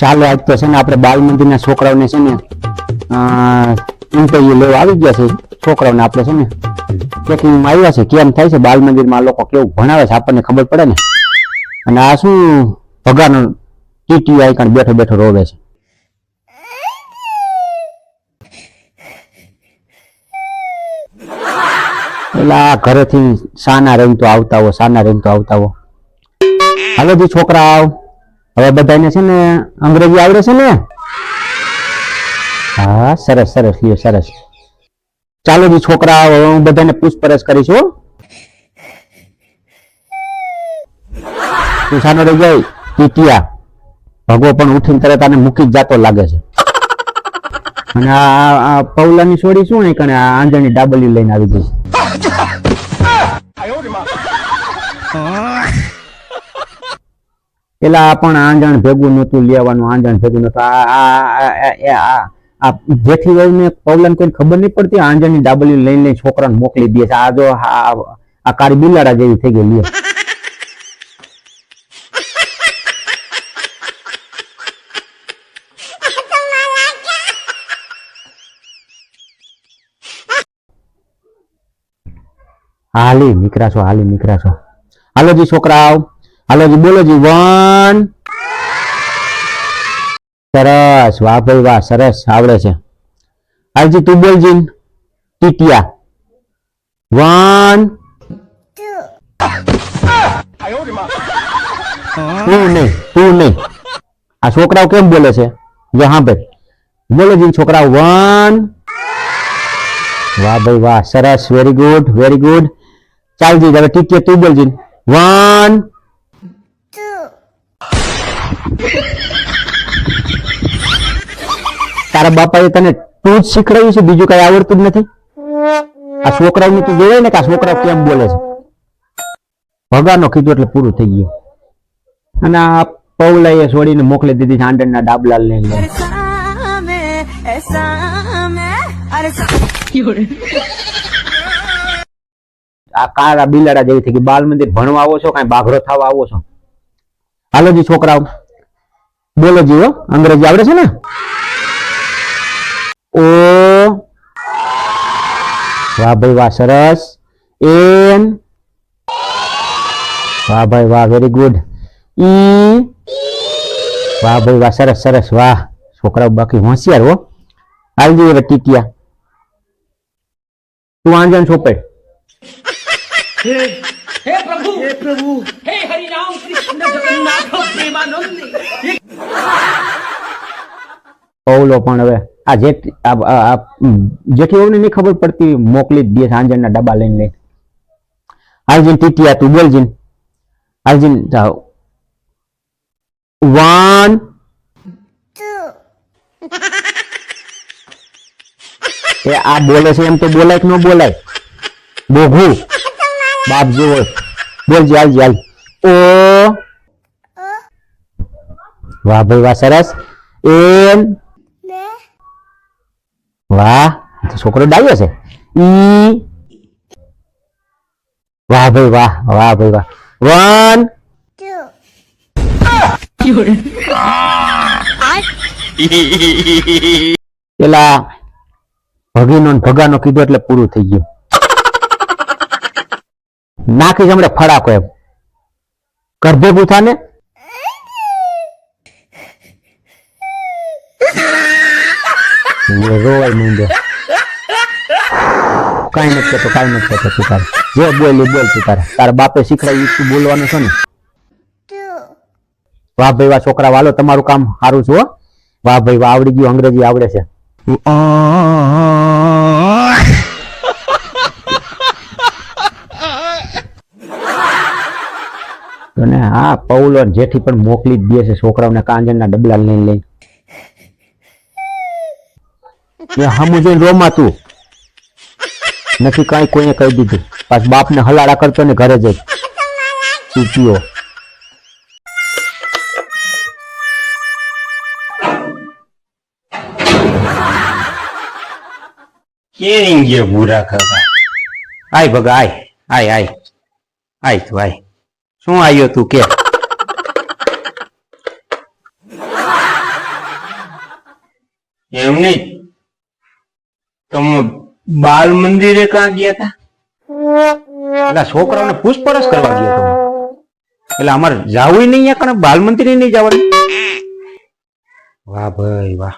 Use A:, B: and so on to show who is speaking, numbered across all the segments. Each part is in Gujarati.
A: ચાલો આજ તો છે ને આપણે બાલ મંદિરના છોકરાઓને છે ને ઇન્ટરવ્યુ લેવા આવી ગયા છે. છોકરાઓને આપણે છે ને ચેકિંગમાં આવ્યા છે, કેમ થાય છે? બાલ મંદિરમાં લોકો કેવું ભણાવે છે? આપણને ખબર પડે ને? અને આ શું ભગાનો ટીટી આઈકણ બેઠો બેઠો રોવે છે? આ ઘરેથી સાના રહીને તો આવતા હો, સાના રહીને તો આવતા હો. હવે છોકરા આવ હવે બધાને છે ને અંગ્રેજી આવડે છે ને? હા સરસ સરસ લ્યો સરસ. ચાલો જી છોકરા હું બધાને પૂછપરછ કરીશ હો. તું સાનો રહી જાય ટીટિયા ભગવો પણ ઉઠીને તરત આને મૂકી જ જાતો લાગે છે. અને આ પૌલાની છોડી શું નહીં કણે આ આંજણી ડાબલી લઈને આવી ગઈ છે? પેલા પણ આંજણ ભેગું નતું લેવાનું આંજણ ભેગું નતું આ જેઠી વહુને પૌલાને કોઈ ખબર નહીં પડતી, આંજણની ડાબલી લઈને લઈને છોકરાને મોકલી દે છે. આ જો આ કાળી બિલાડા જેવી થઈ ગઈ લ્યો. હાલી નીકળાશો હાલી નીકળાશો હાલો જી છોકરાઓ હાલો જી, બોલો જી, વન. સરસ, વાહ ભાઈ વાહ, સરસ, આવડે છે. હાલજી, તું બોલ જી, ટીટિયા. વન. તું નહીં તું નહીં. આ છોકરાઓ કેમ બોલે છે? જો, હા ભાઈ. બોલો જી, છોકરાઓ, વન. વાહ ભાઈ વાહ, સરસ વેરી ગુડ વેરી ગુડ ચાલ જી હવે ટીટીએ તું બોલ જી. વન. તારા બાપાએ તને તું જ શીખડાવ્યું છે, બીજું કઈ આવડતું જ નથી. આ છોકરાઓને તું જોવે ને કે આ છોકરાઓ કેમ બોલે છે. ભગવાનનો કીધું એટલે પૂરું થઈ ગયું. અને આ પૌલાએ છોડીને મોકલી દીધી આંડણના ડાબલાલ ને આ કાળા બિલાડા જેવી થઈ ગઈ. બાલ મંદિર ભણવા આવો છો, કાંઈ બાઘરો થવા આવો છો? હાલો જી છોકરાઓ. બોલો જી હો, અંગ્રેજી આવડે છે ને? ઓ. વાહ ભાઈ, વાહ, સરસ. એન વાહ ભાઈ, વાહ વેરી ગુડ ઈ વાહ ભાઈ, વાહ, સરસ સરસ, વાહ. છોકરાઓ બાકી હોશિયાર હો. હાલજી હવે ટીટિયા. તું આંજણ છોપે.
B: હે પ્રભુ! હે પ્રભુ! હે હરિરામ કૃષ્ણ જગન્નાથ પ્રેમાનંદ!
A: પૌલો પણ હવે આ જે જેઠી ઓને નહીં ખબર પડતી મોકલી દે સાંજરના ડબ્બા લઈને લઈને. હાલજીન ટીટિયા તું બોલજીન. હાલજીન જાઓ. વન એ આ બોલે છે એમ તો બોલાય કે ન બોલાય? બોઘું બાપ જેવો બોલજી હાલજી હાલ ઓ. વાહ ભાઈ વાહ સરસ. એન. વાહ છોકરો ડાયો છે. ઈ. વાહ ભાઈ વાહ વાહ ભાઈ વાહ. વન. પેલા ભગીનો ભગાનો કીધો એટલે પૂરું થઈ ગયું. નાખીશ હમણાં ફડાકો એમ. ગર્ભે ભૂથાને ને રોવાય કાંઈ નથી કહેતો કાંઈ નથી કહેતો તું તારે. જે બોલી બોલ તું તારે. તારા બાપે શીખડાવી તું બોલવાનું છે ને? વાહ ભાઈ વાહ છોકરા વાલો તમારું કામ સારું છે હો. વાહ ભાઈ વાહ આવડી ગયું અંગ્રેજી આવડે છે. અને હા, પૌલો જેઠી પણ મોકલી જ દે છે, છોકરાઓને કાંજણના ડબલા લઈને લઈને. એ હમું જોઈને રોમા તું નથી કઈ કોઈને કહી દીધું. પાછ બાપને હલાડા કરતો ને ઘરે જઈ. ચીટીઓ.
C: કેરી ગયો ભૂરા ખરા
A: આય ભગા, આય આય આય. આય તું, આય. શું આવ્યો તું કે?
C: એમ નહીં. તમે બાલ મંદિરે ક્યાં ગયા હતા?
A: એટલે છોકરાઓને પૂછપરછ કરવા ગયો હતો એટલે અમારે જવું નહીં કણે? બાલ મંદિરે નહીં જવાનું વાહ ભાઈ વાહ.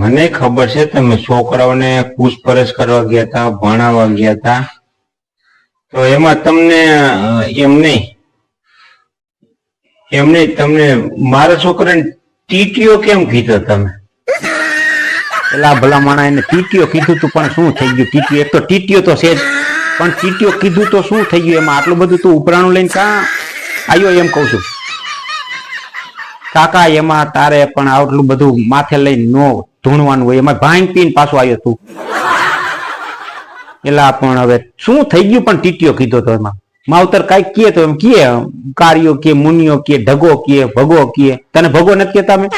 C: મને ખબર છે તમે છોકરાઓને પૂછપરછ કરવા ગયા હતા ભણાવવા ગયા હતા. તો એમાં તમને એમ નહીં. એમ નહીં તમને મારા છોકરાને ટીટીઓ કેમ કીધો તમે?
A: પેલા ભલા માણા એને ટીટીઓ કીધું તું પણ શું થઈ ગયું? ટીટીઓ એક તો ટીટીઓ તો છે જ પણ ટીટીઓ કીધું તો શું થઈ ગયું? એમાં આટલું બધું તું ઉપરાણું લઈને કા આવ્યો એમ કહું છું. કાકા એમાં તારે પણ આટલું બધું માથે લઈને નો ધૂણવાનું હોય. એમાં ભાંગ પીને પાછો આવ્યો તું. એલા પણ હવે શું થઈ ગયું પણ ટીટીઓ કીધો તો એમાં? માવતર કાંઈક કીએ તો એમ કીએ કાર્યો કે મુનિયો કે ઢગો કે ભગો કે તને ભગો નથી કેતા મેં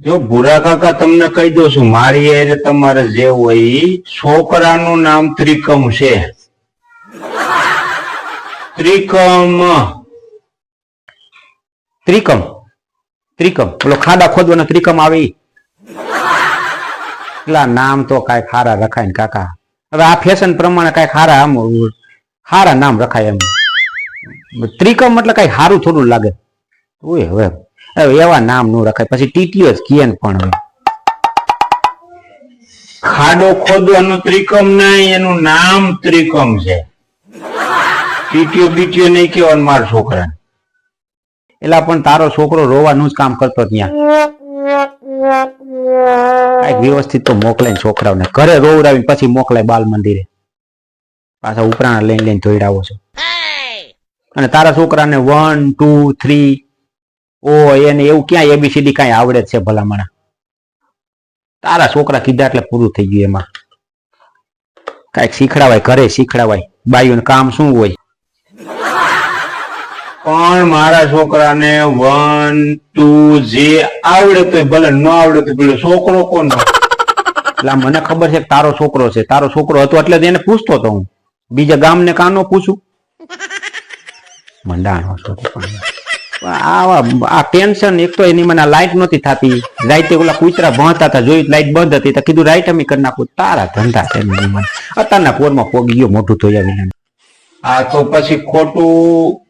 C: જો ભૂરા કાકા તમને કહી દઉં છું મારી એ તમારે જે હોય છોકરાનું નામ ત્રિકમ છે. ત્રિકમ.
A: ત્રિકમ. ત્રિકમ. પેલો ખાડા ખોદવાનો ત્રિકમ આવે પેલા નામ તો કાંઈ ખારા રખાય ને કાકા. હવે આ ફેશન પ્રમાણે કાંઈ ખારા આમ ખારા નામ રખાય એમ. ત્રિકમ એટલે કાંઈ સારું થોડું લાગે. ઓય હવે હવે એવા નામ નો રખાય. પછી ટીટીઓ જ કીએ પણ હવે.
C: ખાડો ખોદવાનું ત્રિકમ નહીં એનું નામ ત્રિકમ છે. ટીટીઓ બીટીઓ નહીં કહેવાનું મારા છોકરા
A: એલા પણ તારો છોકરો રોવાનું જ કામ કરતો ત્યાં. વ્યવસ્થિત તો મોકલે છોકરાઓને. ઘરે રોવડાવીને પછી મોકલાય બાલ મંદિરે. પાછા ઉપરાણ લઈને લઈને ધોઈડાવો છો. અને તારા છોકરાને વન ટુ થ્રી ઓ એને એવું ક્યાં એબીસીડી કાંઈ આવડે છે ભલામણા. તારા છોકરા કીધા એટલે પૂરું થઈ ગયું એમાં. કાંઈક શીખડાવાય, ઘરે શીખડાવાય. બાઈઓને કામ શું હોય?
C: પણ મારા છોકરાને વન ટુ જે આવડે તો ભલે ન આવડે તો પેલો છોકરો કોણ
A: એટલે મને ખબર છે કે તારો છોકરો છે. તારો છોકરો હતો એટલે એને પૂછતો હતો હું. બીજા ગામને કાનો પૂછું? મંડાણ હતો આવા આ ટેન્શન એક તો એની મને લાઈટ નહોતી થતી. રાઈતે ઓલા કૂતરા ભણતા હતા જોયું લાઈટ બંધ હતી તો કીધું રાઈટ અમે કરી નાખું. તારા ધંધા છે અત્યારના પોરમાં પોગી ગયો મોઢું ધોયા વિના.
C: આ તો પછી ખોટું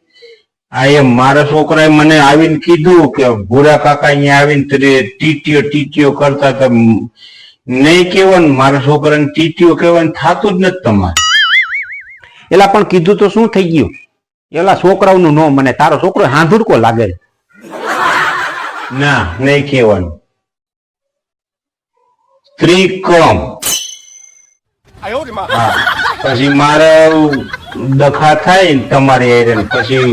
C: આ એ મારા છોકરાએ મને આવીને કીધું કે ભૂરા કાકા અહીંયા આવીને તરી- ટીટીઓ ટીટીઓ કરતા હતા. નહીં કેવાનું મારા છોકરાને ટીટીઓ કહેવાનું થતું જ નથી તમારે.
A: એલા પણ કીધું તો શું થઈ ગયું? એલા છોકરાઓનું નો મને તારો છોકરો હાંધુડકો લાગે
C: ના નહીં કહેવાનું. ત્રિકમ પછી મારે દખા થાય તમારી હારે પછી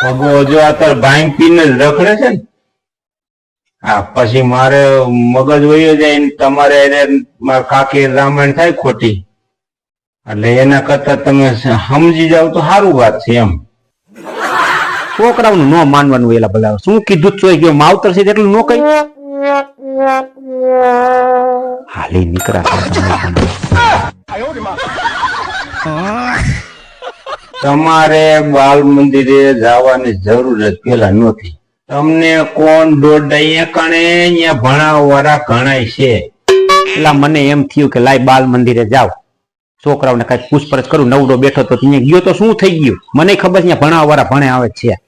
C: પગો જો અત્યારે ભાંગ પીને જ રખડે છે ને? હા, પછી મારે મગજ વયો જાય તમારે કાકી રામાયણ થાય ખોટી. એટલે એના કરતા તમે સમજી જાવ તો સારું વાત છે એમ.
A: છોકરાઓનું ન માનવાનું એલા બધા શું કીધું જ ગયો? માવતર છે એટલું નો કઈ હાલી નીકળા
C: તમારે બાલ મંદિરે જવાની જરૂર જ પેલા નથી. તમને કોણ દોડ કણે અહીંયા ભણાવવાળા ઘણાય છે.
A: એટલે મને એમ થયું કે લાય બાલ મંદિરે જાવ છોકરાઓને કઈ પૂછપરછ કરું નવડો બેઠો તો ત્યાં ગયો તો શું થઈ ગયું? મને ખબર છે ભણાવવા વાળા ભણે આવે છે.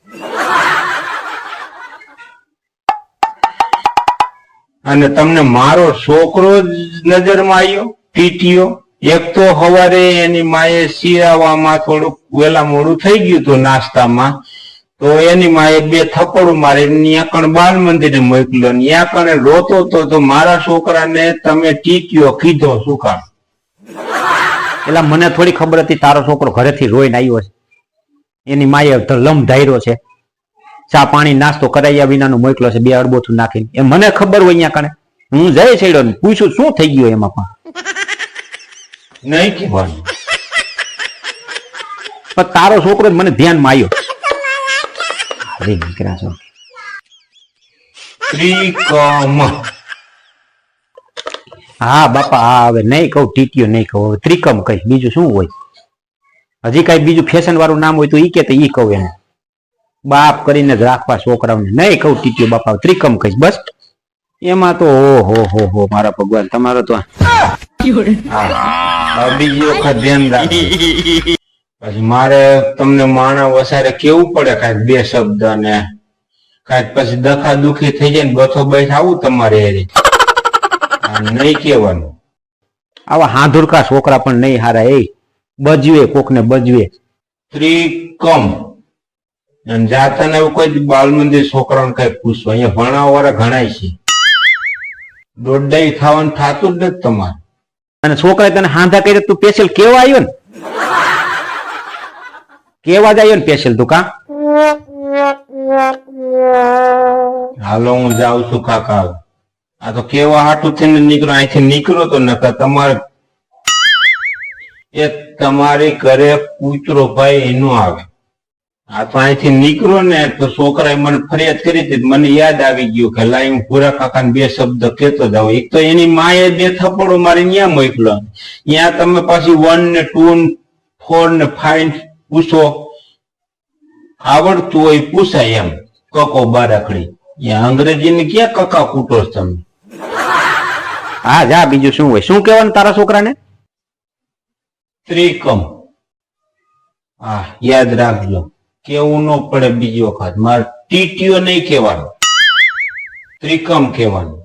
C: અને તમને મારો છોકરો જ નજરમાં આવ્યો ટીટીઓ એક તો સવારે એની માએ શિયાવામાં થોડુંક વેલા મોડું થઈ ગયું હતું નાસ્તામાં, તો એની માએ બે થપ્પડું મારી ત્યાં બાલ મંદિરે મોકલ્યો ત્યાં કણે રોતો તો તો મારા છોકરાને તમે ટીક્યો કીધો શું કામ?
A: એટલે મને થોડી ખબર હતી, તારો છોકરો ઘરેથી રોઈને આવ્યો છે. એની માએ લમ ધાર્યો છે. ચા પાણી, નાસ્તો કરાયા વિનાનો મોકલો છે, બે અડબોથું નાખીને. એ મને ખબર હોય અહીંયા કણે. હું જઈ છેડ્યો ને પૂછ્યું શું થઈ ગયું એમાં પણ?
C: નહીં કહેવાનું
A: પણ તારો છોકરો મને ધ્યાનમાં આવ્યો અરે દીકરા છો
C: ત્રિકમ
A: હા બાપા હા હવે નહીં કહું ટીટીઓ નહીં કહું. હવે ત્રિકમ કઈ બીજું શું હોય? હજી કઈ બીજું ફેશન વાળું નામ હોય તો ઈ કે તો ઈ કહું એને. બાપ કરીને જ રાખવા છોકરાઓને. નહીં કહું ટીટીઓ બાપા ત્રિકમ કહીશ. બસ. એમાં તો હો હો હો હો મારા ભગવાન તમારો તો
C: બીજી વખત ધ્યાન રાખજો પછી મારે તમને માણા વસારે કેવું પડે કાંઈક બે શબ્દ ને કાંઈક પછી દખા દુખી થઈ જાય ને બથો બેઠ આવું તમારે એ નહીં કેવાનું
A: આવા હાંધુરકા છોકરા પણ નહીં હારા એ બજવે કોકને બજવે.
C: ત્રિકમ. અને જાતા એવું કોઈ બાલ મંદિર છોકરાઓને કઈ પૂછવા અહીંયા ભણાવવા વાળા ઘણાય છે. દોડાઈ ખાવાનું થતું જ નથી તમારે.
A: અને છોકરા તને હાંધા કરી તું પેશલ કેવા આવ્યો ને? કેવા જ આવ્યો ને પેશલ તું કા?
C: હાલો, હું જાઉં છું કાકા. આ તો કેવા હાટું થઈને નીકળો, અહીંથી નીકળો તો નકર તમારે એ તમારી ઘરે કૂતરો ભાઈ એનો આવે. આ તો અહીંથી નીકળો ને તો છોકરાએ મને ફરિયાદ કરી હતી મને યાદ આવી ગયું કે લાઈ હું પૂરા કાકાને બે શબ્દ કહેતો જાઉં. એક તો એની માએ બે થપ્પડો મારી ત્યાં મોકલો ત્યાં તમે પાછી વન ને ટુ ને ફોર ને ફાઈવ પૂછો. આવડતું હોય પૂછાય એમ. કકો બારાખડી. ત્યાં અંગ્રેજીને ક્યાં કકા કૂટો તમે?
A: હા જા બીજું શું હોય? શું કહેવાનું તારા છોકરાને?
C: ત્રિકમ. હા યાદ રાખજો. કેવું ન પડે બીજી વખત. મારે ટીટીઓ નહીં કહેવાનો. ત્રિકમ કહેવાનું.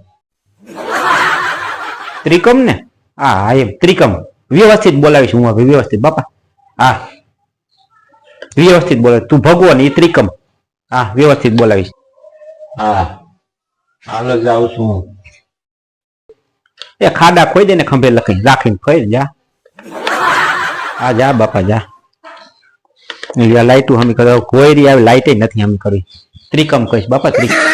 A: ત્રિકમ ને? હા હા એમ. ત્રિકમ. વ્યવસ્થિત બોલાવીશ હું હવે વ્યવસ્થિત બાપા. હા. વ્યવસ્થિત બોલે તું ભગવાન એ ત્રિકમ. હા વ્યવસ્થિત બોલાવીશ.
C: હા. હાલો જાઉં છું હું.
A: એ ખાડા ખોઈ દે ને ખંભે લખી રાખીને ખોઈ જા. હા જા બાપા જા. લાઈટું હમી કરો કોઈ રી આવે લાઈટ નથી હમી કરવી. ત્રિકમ કહીશ બાપા ત્રિકમ.